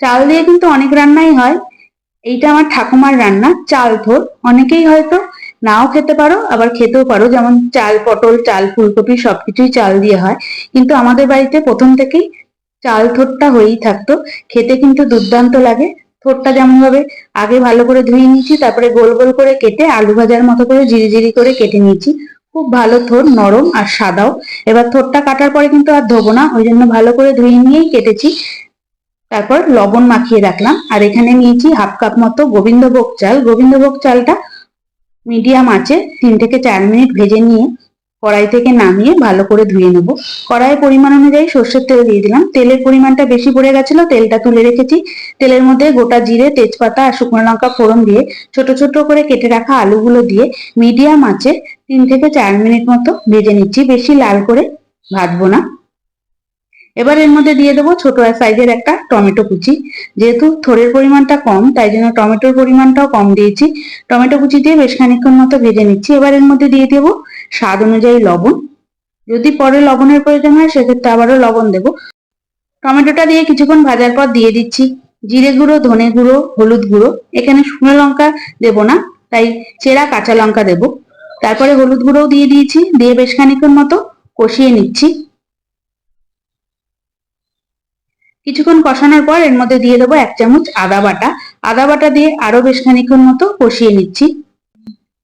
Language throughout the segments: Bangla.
চাল দিয়ে কিন্তু অনেক রান্নাই হয়। এইটা আমার ঠাকুমার রান্না, চাল থোর অনেকেই হয়তো নাও খেতে পারো, আবার খেতেও পারো। যেমন চাল, পটল, চাল, ফুলকপি, সবকিছুই চাল দিয়ে হয়। কিন্তু আমাদের বাড়িতে প্রথম থেকেই চাল থোরটা হয়েই থাকতো। খেতে কিন্তু দুর্দান্ত লাগে। থোরটা যেমন ভাবে আগে ভালো করে ধুয়ে নিয়েছি, তারপরে গোল গোল করে কেটে আলু ভাজার মতো করে জিরি জিরি করে কেটে নিয়েছি। খুব ভালো থোর নরম আর সাদাও। এবার থোরটা কাটার পরে কিন্তু আর ধোবো না। ওই জন্য ভালো করে ধুয়ে নিয়েই কেটেছি। তারপর লবণ মাখিয়ে রাখলাম। আর এখানে নিয়েছি হাফ কাপ মতো গোবিন্দভোগ চাল। গোবিন্দভোগ চালটা মিডিয়াম আছে, তিন থেকে চার মিনিট ভেজে নিয়ে কড়াই থেকে নামিয়ে ভালো করে ধুয়ে নেব। কড়াইয়ের পরিমাণ অনুযায়ী সর্ষের তেল দিয়ে দিলাম। তেলের পরিমাণটা বেশি পড়ে গেছিল, তেলটা তুলে রেখেছি। তেলের মধ্যে গোটা জিরে, তেজপাতা আর শুকনো লঙ্কা ফোড়ন দিয়ে ছোট ছোট করে কেটে রাখা আলুগুলো দিয়ে মিডিয়াম আছে, তিন থেকে চার মিনিট মতো ভেজে নিচ্ছি। বেশি লাল করে ভাজবো না। এবার এর মধ্যে দিয়ে দেবো ছোট সাইজের একটা টমেটো কুচি। যেহেতু থোড়ের পরিমাণটা কম, তাই জন্য টমেটোর পরিমাণটাও কম দিয়েছি। টমেটো কুচি দিয়ে বেশ খানিক্ষণ মতো ভেজে নিচ্ছি। এবার এর মধ্যে দিয়ে দেবো স্বাদ অনুযায়ী লবণ। যদি পরে লবণের প্রয়োজন হয়, সেক্ষেত্রে আবারও লবণ দেবো। টমেটোটা দিয়ে কিছুক্ষণ ভাজার পর দিয়ে দিচ্ছি। জিরে গুঁড়ো, ধনে গুঁড়ো, হলুদ গুঁড়ো। এখানে শুকনো লঙ্কা দেবো না, তাই চেরা কাঁচা লঙ্কা দেবো। তারপরে হলুদ গুঁড়োও দিয়ে দিয়েছি। দিয়ে বেশ খানিক্ষণ মতো কষিয়ে নিচ্ছি। কিছুক্ষণ কষানোর পর এর মধ্যে দিয়ে দেবো এক চামচ আদা বাটা। আদা বাটা দিয়ে আরও বেশ খানিক্ষণ মতো কষিয়ে নিচ্ছি।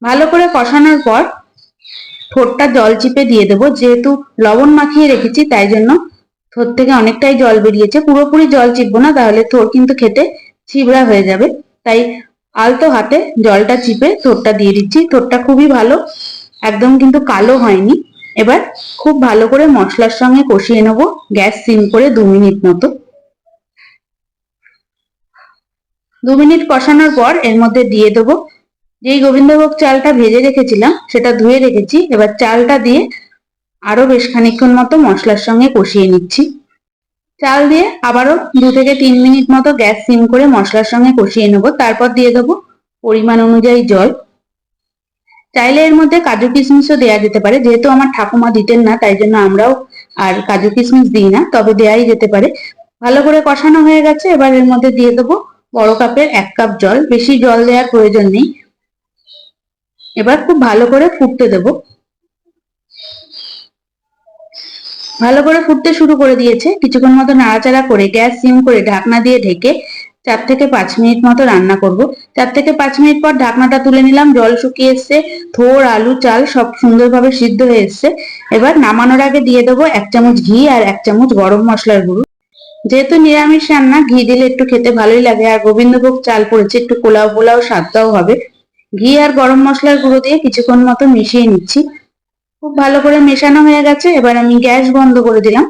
ভালো করে কষানোর পর ঠোঁটটা জল চিপে দিয়ে দেবো। যেহেতু লবণ মাখিয়ে রেখেছি, তাই জন্য থোর থেকে অনেকটাই জল বেরিয়েছে। পুরোপুরি জল চিপবো না, তাহলে থোর কিন্তু খেতে ছিবড়া হয়ে যাবে। তাই আলতো হাতে জলটা চিপে থোরটা দিয়ে দিচ্ছি। থোরটা খুবই ভালো, একদম কিন্তু কালো হয়নি। এবার খুব ভালো করে মশলার সঙ্গে কষিয়ে নেব গ্যাস সিম করে দু মিনিট মতো। দু মিনিট কষানোর পর এর মধ্যে দিয়ে দেবো। যেই গোবিন্দভোগ চালটা ভেজে রেখেছিলাম, সেটা ধুয়ে রেখেছি। এবার চালটা দিয়ে আরও বেশ খানিক্ষণ মতো মশলার সঙ্গে কষিয়ে নিচ্ছি। চাল দিয়ে আবারও দু থেকে তিন মিনিট মতো গ্যাস সিম করে মশলার সঙ্গে কষিয়ে নেব। তারপর দিয়ে দেবো পরিমাণ অনুযায়ী জল। চাইলে এর মধ্যে কাজু কিশমিশও দেওয়া যেতে পারে। যেহেতু আমার ঠাকুমা দিতেন না, তাই জন্য আমরাও আর কাজু কিশমিশ দিই না, তবে দেওয়াই যেতে পারে। ভালো করে কষানো হয়ে গেছে। এবার এর মধ্যে দিয়ে দেবো বড় কাপের এক কাপ জল, বেশি জল দেওয়ার প্রয়োজন নেই। এবার খুব ভালো করে ফুটতে দেব। ভালো করে ফুটতে শুরু করে দিয়েছে। কিছুক্ষণ মতো নাড়াচাড়া করে গ্যাস সিম করে ঢাকনা দিয়ে ঢেকে চার থেকে পাঁচ মিনিট মতো রান্না করব। চার থেকে পাঁচ মিনিট পর ঢাকনাটা তুলে নিলাম। জল শুকিয়ে এসছে। থোর, আলু, চাল সব সুন্দরভাবে সিদ্ধ হয়ে এসছে। এবার নামানোর আগে দিয়ে দেবো এক চামচ ঘি আর এক চামচ গরম মশলার গুঁড়ো। যেহেতু নিরামিষ রান্না, ঘি দিলে একটু খেতে ভালোই লাগে। আর গোবিন্দভোগ চাল পড়েছে একটু পোলাও পোলাও স্বাদটাও হবে। ঘি আর গরম মশলার গুঁড়ো দিয়ে কিছুক্ষণ মতো মিশিয়ে নিচ্ছি। খুব ভালো করে মেশানো হয়ে গেছে, এবার আমি গ্যাস বন্ধ করে দিলাম।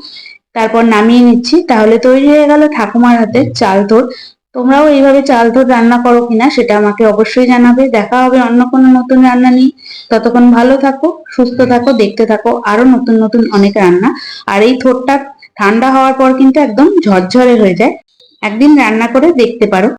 তারপর নামিয়ে নিচ্ছি। তাহলে তৈরি হয়ে গেল ঠাকুমার হাতের চাল তোর তোমরাও এইভাবে চাল তোর রান্না করো কিনা সেটা আমাকে অবশ্যই জানাবে। দেখা হবে অন্য কোনো নতুন রান্না নিয়ে। ততক্ষণ ভালো থাকো, সুস্থ থাকো, দেখতে থাকো। আরও নতুন নতুন অনেক রান্না। আর এই থোরটা ঠান্ডা হওয়ার পর কিন্তু একদম ঝরঝরে হয়ে যায়। একদিন রান্না করে দেখতে পারো।